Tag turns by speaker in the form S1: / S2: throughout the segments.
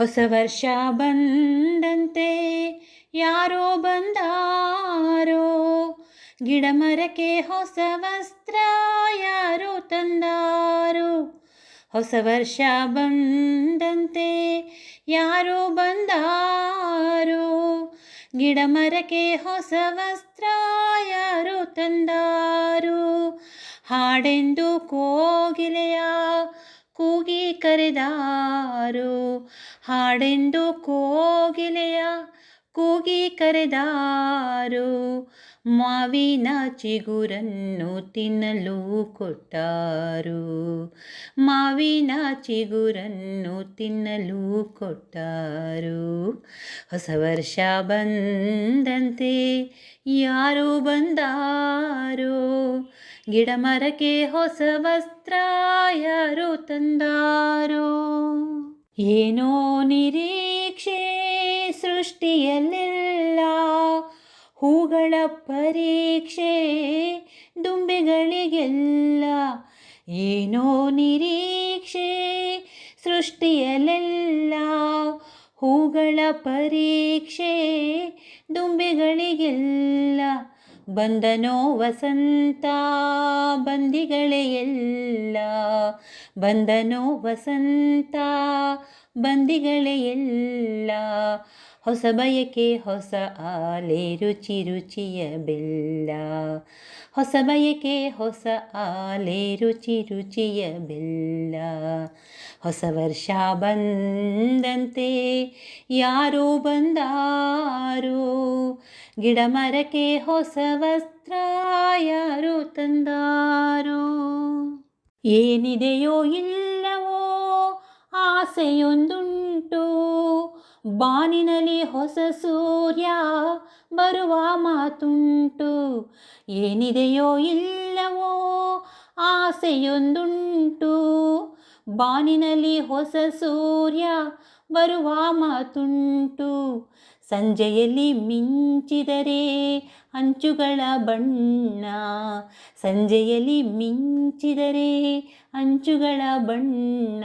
S1: ಹೊಸ ವರ್ಷ ಬಂದಂತೆ ಯಾರೋ ಬಂದಾರೋ? ಗಿಡ ಮರಕ್ಕೆ ಹೊಸ ವಸ್ತ್ರ ಯಾರೋ ತಂದಾರೋ? ಹೊಸ ವರ್ಷ ಬಂದಂತೆ ಯಾರೋ ಬಂದಾರೋ? ಗಿಡ ಮರಕ್ಕೆ ಹೊಸ ವಸ್ತ್ರ ಯಾರೋ ತಂದಾರೋ? ಹಾಡೆಂದು ಕೋಗಿಲೆಯ ಕೂಗಿ ಕರೆದಾರು? ಹಾಡೆಂದು ಕೋಗಿಲೆಯ ಕೂಗಿ ಕರೆದಾರು. ಮಾವಿನ ಚಿಗುರನ್ನು ತಿನ್ನಲು ಕೊಟ್ಟಾರು. ಮಾವಿನ ಚಿಗುರನ್ನು ತಿನ್ನಲು ಕೊಟ್ಟಾರು. ಹೊಸ ವರ್ಷ ಬಂದಂತೆ ಯಾರು ಬಂದಾರೋ? ಗಿಡ ಮರಕ್ಕೆ ಹೊಸ ವಸ್ತ್ರ ಯಾರು ತಂದಾರೋ? ಏನೋ ನಿರೀಕ್ಷೆ ಸೃಷ್ಟಿಯಲ್ಲೆಲ್ಲ ಹೂಗಳ ಪರೀಕ್ಷೆ ದುಂಬೆಗಳಿಗೆಲ್ಲ ಏನೋ ನಿರೀಕ್ಷೆ ಸೃಷ್ಟಿಯಲ್ಲೆಲ್ಲ ಹೂಗಳ ಪರೀಕ್ಷೆ ದುಂಬೆಗಳಿಗೆಲ್ಲ ಬಂದನೋ ವಸಂತ, ಬಂದಿಗಳೇ ಎಲ್ಲ. ಬಂದನೋ ವಸಂತ, ಬಂದಿಗಳೇ ಎಲ್ಲ. ಹೊಸ ಬಯಕೆ, ಹೊಸ ಆಲೆ, ರುಚಿ, ರುಚಿಯ ಬೆಲ್ಲ. ಹೊಸ ಬಯಕೆ, ಹೊಸ ಆಲೆ, ರುಚಿ, ರುಚಿಯ ಬೆಲ್ಲ. ಹೊಸ ವರ್ಷ ಬಂದಂತೆ ಯಾರೋ ಬಂದಾರೋ. ಗಿಡ ಮರಕ್ಕೆ ಹೊಸ ವಸ್ತ್ರ ಯಾರು ತಂದಾರೋ. ಏನಿದೆಯೋ ಇಲ್ಲವೋ ಆಸೆಯೊಂದುಂಟು. ಬಾನಿನಲ್ಲಿ ಹೊಸ ಸೂರ್ಯ ಬರುವ ಮಾತುಂಟು. ಏನಿದೆಯೋ ಇಲ್ಲವೋ ಆಸೆಯೊಂದುಂಟು. ಬಾನಿನಲ್ಲಿ ಹೊಸ ಸೂರ್ಯ ಬರುವ ಮಾತುಂಟು. ಸಂಜೆಯಲ್ಲಿ ಮಿಂಚಿದರೆ ಅಂಚುಗಳ ಬಣ್ಣ. ಸಂಜೆಯಲ್ಲಿ ಮಿಂಚಿದರೆ ಅಂಚುಗಳ ಬಣ್ಣ.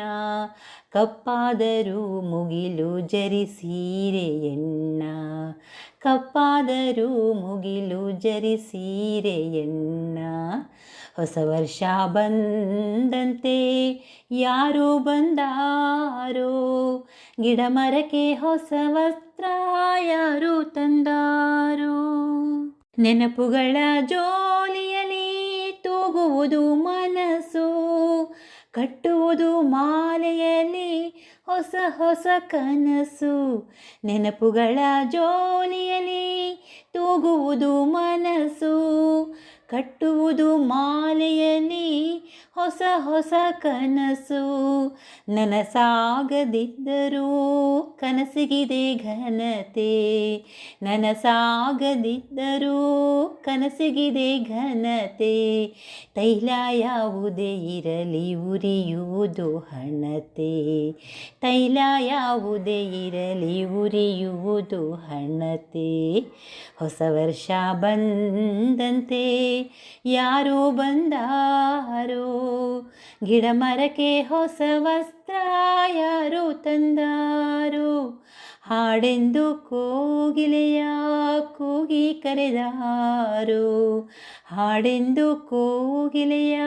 S1: ಕಪ್ಪಾದರೂ ಮುಗಿಲು ಜರಿ ಸೀರೆಯಣ್ಣ ಕಪ್ಪಾದರೂ ಮುಗಿಲು ಜರಿ ಸೀರೆಯಣ್ಣ ಹೊಸ ವರ್ಷ ಬಂದಂತೆ ಯಾರು ಬಂದಾರೋ? ಗಿಡ ಮರಕ್ಕೆ ಹೊಸ ವಸ್ತ್ರ ಯಾರು ತಂದಾರೋ? ನೆನಪುಗಳ ಜೋಲಿಯಲ್ಲಿ ತೂಗುವುದು ಮನಸ್ಸು, ಕಟ್ಟುವುದು ಮಾಲೆಯಲ್ಲಿ ಹೊಸ ಹೊಸ ಕನಸು. ನೆನಪುಗಳ ಜೋಲಿಯಲ್ಲಿ ತೂಗುವುದು ಮನಸ್ಸು ಕಟ್ಟುವುದು ಮಾಲೆಯಲ್ಲಿ ಹೊಸ ಹೊಸ ಕನಸು ನನಸಾಗದಿದ್ದರೂ ಕನಸಿಗಿದೆ ಘನತೆ. ನನಸಾಗದಿದ್ದರೂ ಕನಸಿಗಿದೆ ಘನತೆ. ತೈಲ ಯಾವುದೇ ಇರಲಿ ಉರಿಯುವುದು ಹಣತೆ. ತೈಲ ಯಾವುದೇ ಇರಲಿ ಉರಿಯುವುದು ಹಣತೆ. ಹೊಸ ವರ್ಷ ಬಂದಂತೆ ಯಾರೋ ಬಂದಾರೋ ಗಿಡ ಮರಕ್ಕೆ ಹೊಸ ವಸ್ತ್ರ ಯಾರು ತಂದಾರು? ಹಾಡೆಂದು ಕೋಗಿಲೆಯ ಕೂಗಿ ಕರೆದಾರು? ಹಾಡೆಂದು ಕೋಗಿಲೆಯ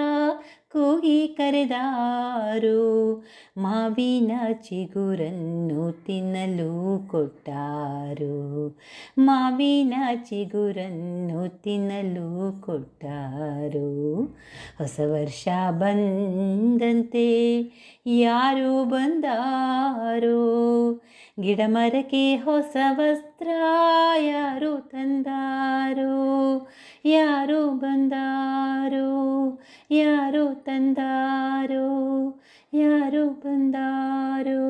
S1: ಕೂಗಿ ಕರೆದಾರು, ಮಾವಿನ ಚಿಗುರನ್ನು ತಿನ್ನಲು ಕೊಟ್ಟಾರು. ಮಾವಿನ ಚಿಗುರನ್ನು ತಿನ್ನಲು ಕೊಟ್ಟಾರು. ಹೊಸ ವರ್ಷ ಬಂದಂತೆ ಯಾರು ಬಂದಾರೋ? ಗಿಡ ಮರಕ್ಕೆ ಹೊಸ ವಸ್ತ್ರ ಯಾರು ತಂದಾರೋ? ಯಾರು ಬಂದಾರೋ? ಯಾರು ತಂದಾರೋ ಯಾರು ಬಂದಾರೋ